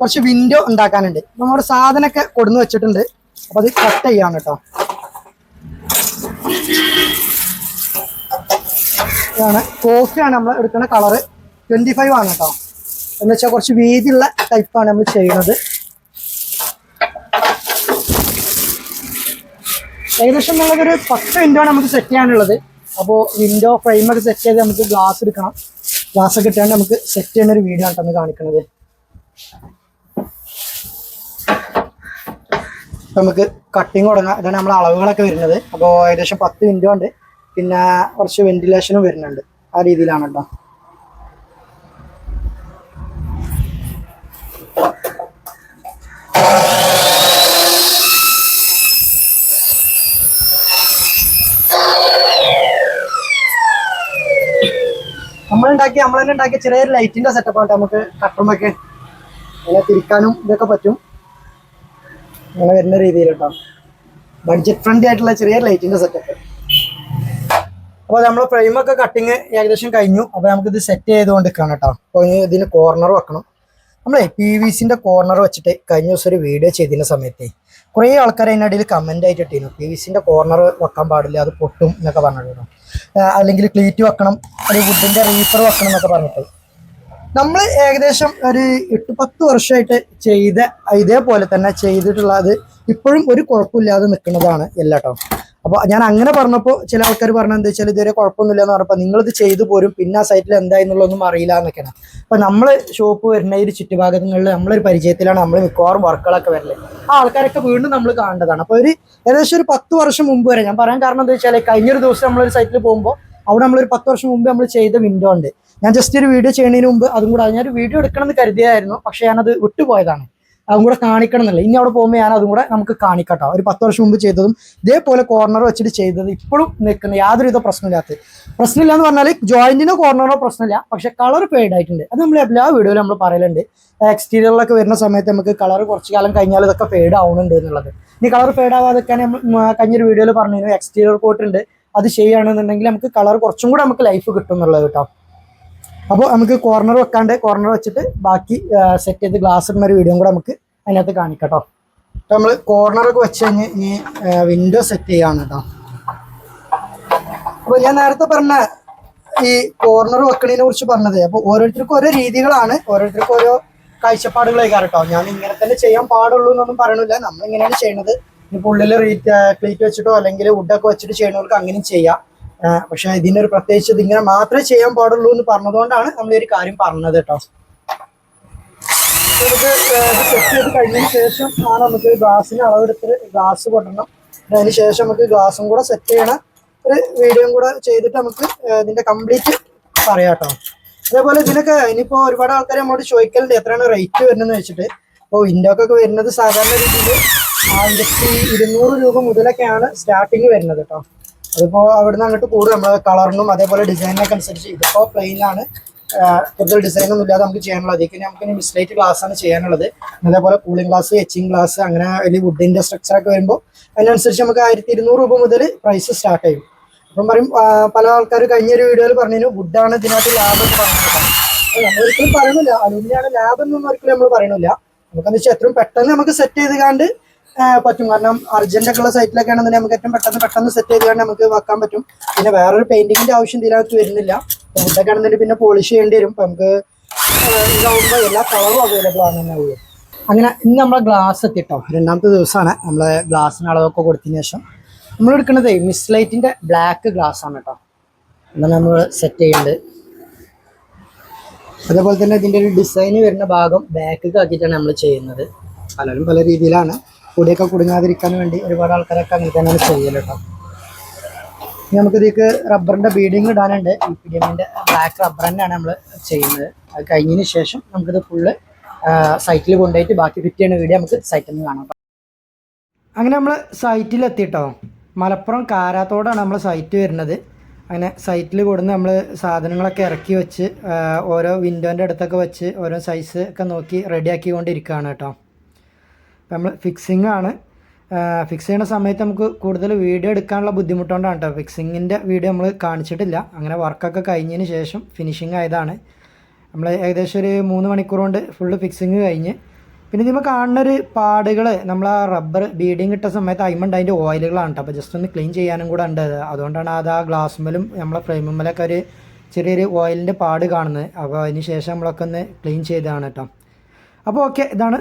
കുറച്ച് വിൻഡോ ഉണ്ടാക്കാനുണ്ട്. നമ്മുടെ സാധനമൊക്കെ കൊടുന്ന് വെച്ചിട്ടുണ്ട്. അപ്പൊ അത് കട്ട് ചെയ്യാണ് കേട്ടോ ഇതാണ്. കോഫിയാണ് നമ്മൾ എടുക്കുന്ന കളറ് ട്വന്റി ഫൈവ് ആണ് കേട്ടോ എന്ന് വെച്ചാൽ കുറച്ച് വീതിയുള്ള ടൈപ്പാണ് നമ്മൾ ചെയ്യുന്നത്. ഏകദേശം നമ്മളൊരു പത്ത് വിൻഡോ ആണ് നമുക്ക് സെറ്റ് ചെയ്യാനുള്ളത്. അപ്പോൾ വിൻഡോ ഫ്രെയിമൊക്കെ സെറ്റ് ചെയ്ത് നമുക്ക് ഗ്ലാസ് എടുക്കണം. ഗ്ലാസ് ഒക്കെ ഇട്ടാണ്ട് നമുക്ക് സെറ്റ് ചെയ്യുന്ന ഒരു വീഡിയോ ആണ് കേട്ടോ കാണിക്കുന്നത്. നമുക്ക് കട്ടിങ് തുടങ്ങാം. ഇതാണ് നമ്മളെ അളവുകളൊക്കെ വരുന്നത്. അപ്പോൾ ഏകദേശം പത്ത് വിൻഡോ ഉണ്ട്. പിന്നെ കുറച്ച് വെന്റിലേഷനും വരുന്നുണ്ട്. ആ രീതിയിലാണ് കേട്ടോ നമ്മളുണ്ടാക്കി നമ്മൾ തന്നെ ഉണ്ടാക്കിയ ചെറിയൊരു ലൈറ്റിന്റെ സെറ്റപ്പ് ആണ് നമുക്ക് കട്ടറുമൊക്കെ അങ്ങനെ തിരിക്കാനും ഇതൊക്കെ പറ്റും. അങ്ങനെ വരുന്ന രീതിയിൽ കേട്ടോ ബഡ്ജറ്റ് ഫ്രണ്ട്ലി ആയിട്ടുള്ള ചെറിയ ലൈറ്റിന്റെ സെറ്റപ്പ് അപ്പോൾ നമ്മൾ ഫ്രെയിമൊക്കെ കട്ടിങ് ഏകദേശം കഴിഞ്ഞു. അപ്പോൾ ഇത് സെറ്റ് ചെയ്തുകൊണ്ട് നിൽക്കണം കേട്ടോ അപ്പോൾ ഇതിന് കോർണർ വെക്കണം. നമ്മളെ പി വി സിന്റെ കോർണർ വെച്ചിട്ട് കഴിഞ്ഞ ദിവസം ഒരു വീഡിയോ ചെയ്തിരുന്ന സമയത്ത് കുറേ ആൾക്കാർ അതിനിടയിൽ കമന്റ് ആയിട്ട് ഇട്ടിരുന്നു പി വി സിന്റെ കോർണർ വെക്കാൻ പാടില്ല അത് പൊട്ടും എന്നൊക്കെ പറഞ്ഞിരുന്നു അല്ലെങ്കിൽ ക്ലീറ്റ് വെക്കണം അല്ലെങ്കിൽ വുഡിന്റെ റീഫർ വെക്കണം എന്നൊക്കെ പറഞ്ഞിട്ട്. നമ്മൾ ഏകദേശം ഒരു എട്ട് പത്ത് വർഷമായിട്ട് ചെയ്ത ഇതേപോലെ തന്നെ ചെയ്തിട്ടുള്ളത് ഇപ്പോഴും ഒരു കുഴപ്പമില്ലാതെ നിൽക്കുന്നതാണ് എല്ലാട്ടോ. അപ്പോൾ ഞാൻ അങ്ങനെ പറഞ്ഞപ്പോൾ ചില ആൾക്കാർ പറഞ്ഞത് എന്താ വെച്ചാൽ ഇതുവരെ കുഴപ്പമൊന്നുമില്ല എന്ന് പറഞ്ഞപ്പോൾ നിങ്ങളിത് ചെയ്തു പോരും പിന്നെ ആ സൈറ്റിൽ എന്തായെന്നുള്ളതൊന്നും അറിയില്ല എന്നൊക്കെയാണ്. അപ്പോൾ നമ്മൾ ഷോപ്പ് വരുന്ന ഈ ചുറ്റുഭാഗങ്ങളിൽ നമ്മളൊരു പരിചയത്തിലാണ് നമ്മൾ മിക്കവാറും വർക്കുകളൊക്കെ വരൽ ആ ആൾക്കാരൊക്കെ വീണ്ടും നമ്മൾ കാണേണ്ടതാണ്. അപ്പോൾ ഒരു ഏകദേശം ഒരു പത്ത് വർഷം മുമ്പ് വരെ ഞാൻ പറയാൻ കാരണം എന്താ വെച്ചാൽ കഴിഞ്ഞൊരു ദിവസം നമ്മളൊരു സൈറ്റിൽ പോകുമ്പോൾ അവിടെ നമ്മളൊരു പത്ത് വർഷം മുമ്പ് നമ്മൾ ചെയ്ത വിൻഡോ ഉണ്ട്. ഞാൻ ജസ്റ്റ് ഒരു വീഡിയോ ചെയ്യുന്നതിന് മുമ്പ് അതും കൂടെ ഒരു വീഡിയോ എടുക്കണം എന്ന് കരുതിയായിരുന്നു. പക്ഷേ ഞാനത് വിട്ടുപോയതാണ്. അതും കൂടെ കാണിക്കണം എന്നില്ല. ഇനി അവിടെ പോകുമ്പോൾ ഞാൻ അതും കൂടെ നമുക്ക് കാണിക്കട്ടോ. ഒരു പത്ത് വർഷം മുമ്പ് ചെയ്തതും ഇതേപോലെ കോർണർ വെച്ചിട്ട് ചെയ്തത് ഇപ്പോഴും നിൽക്കുന്ന യാതൊരുവിധ പ്രശ്നമില്ലാത്ത. പ്രശ്നമില്ല എന്ന് പറഞ്ഞാൽ ജോയിന്റിനോ കോർണറോ പ്രശ്നമില്ല. പക്ഷെ കളർ ഫെയ്ഡ് ആയിട്ടുണ്ട്. അത് നമ്മൾ എല്ലാ വീഡിയോയിലും നമ്മൾ പറയലുണ്ട്. എക്സ്റ്റീരിയറിലൊക്കെ വരുന്ന സമയത്ത് നമുക്ക് കളർ കുറച്ച് കാലം കഴിഞ്ഞാൽ ഇതൊക്കെ ഫെയ്ഡ് ആവുന്നുണ്ട് എന്നുള്ളത്. ഇനി കളർ ഫെയ്ഡ് ഉം, കഴിഞ്ഞൊരു വീഡിയോയിൽ പറഞ്ഞിരുന്നു എക്സ്റ്റീരിയർ കോട്ട് ഉണ്ട്. അത് ചെയ്യുകയാണെന്നുണ്ടെങ്കിൽ നമുക്ക് കളർ കുറച്ചും കൂടെ നമുക്ക് ലൈഫ് കിട്ടും എന്നുള്ളത് കേട്ടോ. അപ്പോൾ നമുക്ക് കോർണർ വെക്കാണ്ട് കോർണർ വെച്ചിട്ട് ബാക്കി സെറ്റ് ചെയ്ത് ഗ്ലാസ് ഇടുന്ന ഒരു വീഡിയോ കൂടെ നമുക്ക് അതിനകത്ത് കാണിക്കട്ടോ അപ്പോൾ നമ്മൾ കോർണറൊക്കെ വെച്ച് കഴിഞ്ഞ് ഈ വിൻഡോ സെറ്റ് ചെയ്യാണ് കേട്ടോ അപ്പോൾ ഞാൻ നേരത്തെ പറഞ്ഞ ഈ കോർണർ വെക്കണതിനെ കുറിച്ച് പറഞ്ഞത് അപ്പോൾ ഓരോരുത്തർക്കും ഓരോ രീതികളാണ് ഓരോരുത്തർക്കും ഓരോ കാഴ്ചപ്പാടുകളായി കേട്ടോ ഞാൻ ഇങ്ങനെ തന്നെ ചെയ്യാൻ പാടുള്ളൂ എന്നൊന്നും പറയണില്ല. നമ്മൾ ഇങ്ങനെയാണ് ചെയ്യണത്. ഇനിയിപ്പോൾ ഉള്ളിൽ ക്ലീറ്റ് വെച്ചിട്ടോ അല്ലെങ്കിൽ വുഡൊക്കെ വെച്ചിട്ട് ചെയ്യണവർക്ക് അങ്ങനെയും ചെയ്യാം. പക്ഷെ ഇതിനൊരു പ്രത്യേകിച്ച് ഇത് ഇങ്ങനെ മാത്രമേ ചെയ്യാൻ പാടുള്ളൂ എന്ന് പറഞ്ഞതുകൊണ്ടാണ് നമ്മൾ ഒരു കാര്യം പറഞ്ഞത് കേട്ടോ. സെറ്റ് ചെയ്ത് കഴിഞ്ഞതിന് ശേഷം ആണ് നമുക്ക് ഗ്ലാസ്സിന് അളവെടുത്ത് ഗ്ലാസ് കൊണ്ടണം അതിന് ശേഷം നമുക്ക് ഗ്ലാസും കൂടെ സെറ്റ് ചെയ്യണം ഒരു വീഡിയോയും കൂടെ ചെയ്തിട്ട് നമുക്ക് ഇതിന്റെ കംപ്ലീറ്റ് പറയാം കേട്ടോ. അതേപോലെ ഇതിനൊക്കെ ഇനിയിപ്പോ ഒരുപാട് ആൾക്കാർ നമ്മളോട് ചോദിക്കലുണ്ട് എത്രയാണ് റേറ്റ് വരുന്നതെന്ന് വെച്ചിട്ട്. അപ്പോൾ വിൻഡോക്കൊക്കെ വരുന്നത് സാധാരണ രീതിയിൽ ആയിരത്തി ഇരുന്നൂറ് രൂപ മുതലൊക്കെയാണ് സ്റ്റാർട്ടിങ് വരുന്നത് കേട്ടോ. അതിപ്പോ അവിടുന്ന് അങ്ങോട്ട് കൂടും. നമ്മൾ കളറിനും അതേപോലെ ഡിസൈനിനൊക്കെ അനുസരിച്ച് ഇതിപ്പോ പ്ലെയിനാണ് കൂടുതൽ ഡിസൈൻ ഒന്നും ഇല്ലാതെ നമുക്ക് ചെയ്യാനുള്ളത് അതേക്ക് നമുക്ക് മിസ്ലൈറ്റ് ഗ്ലാസ് ആണ് ചെയ്യാനുള്ളത്. അതേപോലെ കൂളിംഗ് ഗ്ലാസ് എച്ചിങ് ഗ്ലാസ് അങ്ങനെ വലിയ വുഡിന്റെ സ്ട്രക്ചർ ഒക്കെ വരുമ്പോൾ അതിനനുസരിച്ച് നമുക്ക് ആയിരത്തി ഇരുന്നൂറ് രൂപ മുതൽ പ്രൈസ് സ്റ്റാർട്ട് ചെയ്യും. അപ്പം പറയും പല ആൾക്കാർ കഴിഞ്ഞൊരു വീഡിയോയിൽ പറഞ്ഞു വുഡാണ് ഇതിനകത്ത് ലാഭം എന്ന് പറഞ്ഞത് നമ്മൾ ഒരിക്കലും പറയുന്നില്ല. അലുമിനിയാണ് ലാഭം എന്നൊന്നും ഒരിക്കലും നമ്മൾ പറയണില്ല. നമുക്കെന്ന് വെച്ചാൽ എത്രയും പെട്ടെന്ന് നമുക്ക് സെറ്റ് ചെയ്ത് കാണ്ട് പറ്റും. കാരണം അർജന്റ് ഒക്കെ ഉള്ള സൈറ്റിലൊക്കെ ആണെന്നുണ്ടെങ്കിൽ നമുക്ക് ഏറ്റവും പെട്ടെന്ന് പെട്ടെന്ന് സെറ്റ് ചെയ്ത് കാണ്ട് നമുക്ക് വെക്കാൻ പറ്റും. പിന്നെ വേറൊരു പെയിന്റിങ്ങിന്റെ ആവശ്യം ഇതിനകത്ത് വരുന്നില്ല. ഇതൊക്കെ ആണെന്നുണ്ടെങ്കിൽ പിന്നെ പോളിഷ് ചെയ്യേണ്ടി വരും. നമുക്ക് ഇതാവുമ്പോൾ എല്ലാ കളറും അവൈലബിൾ ആണ് ഉള്ളൂ. അങ്ങനെ ഇന്ന് നമ്മളെ ഗ്ലാസ് എത്തിട്ടോ. രണ്ടാമത്തെ ദിവസമാണ്. നമ്മളെ ഗ്ലാസ്സിന് അളവൊക്കെ കൊടുത്തതിന് ശേഷം നമ്മൾ എടുക്കുന്നത് മിസ് ലൈറ്റിന്റെ ബ്ലാക്ക് ഗ്ലാസ് ആണ് കേട്ടോ. എന്നാൽ നമ്മൾ സെറ്റ് ചെയ്യേണ്ടത്. അതേപോലെ തന്നെ ഇതിന്റെ ഒരു ഡിസൈന് വരുന്ന ഭാഗം ബാക്കിൽ ആക്കിയിട്ടാണ് നമ്മൾ ചെയ്യുന്നത്. പലരും പല രീതിയിലാണ്. പൊടിയൊക്കെ കുടുങ്ങാതിരിക്കാൻ വേണ്ടി ഒരുപാട് ആൾക്കാരൊക്കെ അങ്ങനെ തന്നെയാണ് ചെയ്യൽ കേട്ടോ ഇനി നമുക്ക് റബ്ബറിന്റെ ബീഡിങ് ഇടാനുണ്ട്. ഈ എമ്മിന്റെ ബ്ലാക്ക് റബ്ബർ തന്നെയാണ് നമ്മൾ ചെയ്യുന്നത്. അത് കഴിഞ്ഞതിന് ശേഷം നമുക്കിത് ഫുള്ള് സൈറ്റിൽ കൊണ്ടുപോയിട്ട് ബാക്കി ഫിറ്റ് ചെയ്യുന്ന വീഡിയോ നമുക്ക് സൈറ്റിൽ നിന്ന് കാണാം. അങ്ങനെ നമ്മൾ സൈറ്റിലെത്തിയിട്ടോ മലപ്പുറം കാരാത്തോടാണ് നമ്മൾ സൈറ്റ് വരുന്നത്. അങ്ങനെ സൈറ്റിൽ കൊടുന്ന് നമ്മൾ സാധനങ്ങളൊക്കെ ഇറക്കി വെച്ച് ഓരോ വിൻഡോന്റെ അടുത്തൊക്കെ വെച്ച് ഓരോ സൈസ് ഒക്കെ നോക്കി റെഡിയാക്കി കൊണ്ടിരിക്കുകയാണ് കേട്ടോ. നമ്മൾ ഫിക്സിംഗ് ആണ്. ഫിക്സ് ചെയ്യുന്ന സമയത്ത് നമുക്ക് കൂടുതൽ വീഡിയോ എടുക്കാനുള്ള ബുദ്ധിമുട്ടുകൊണ്ടാണ് കേട്ടോ ഫിക്സിങ്ങിന്റെ വീഡിയോ നമ്മൾ കാണിച്ചിട്ടില്ല. അങ്ങനെ വർക്കൊക്കെ കഴിഞ്ഞതിന് ശേഷം ഫിനിഷിങ് ആയതാണ്. നമ്മൾ ഏകദേശം ഒരു മൂന്ന് മണിക്കൂർ കൊണ്ട് ഫുള്ള് ഫിക്സിങ് കഴിഞ്ഞ്. പിന്നെ ഇതിമ്പോൾ കാണുന്നൊരു പാടുകൾ നമ്മൾ ആ റബ്ബർ ബീഡിങ് ഇട്ട സമയത്ത് അയിമുണ്ട് അതിന്റെ ഓയിലുകളാണ് കേട്ടോ അപ്പോൾ ജസ്റ്റ് ഒന്ന് ക്ലീൻ ചെയ്യാനും കൂടെ ഉണ്ട് അതുകൊണ്ടാണ് അത് ആ ഗ്ലാസ്സുമ്മലും നമ്മളെ ഫ്രെയിമുമ്മലൊക്കെ ഒരു ചെറിയൊരു ഓയിലിന്റെ പാട് കാണുന്നത്. അപ്പോൾ അതിന് ശേഷം നമ്മളൊക്കെ ഒന്ന് ക്ലീൻ ചെയ്തതാണ് കേട്ടോ അപ്പോൾ ഓക്കെ ഇതാണ്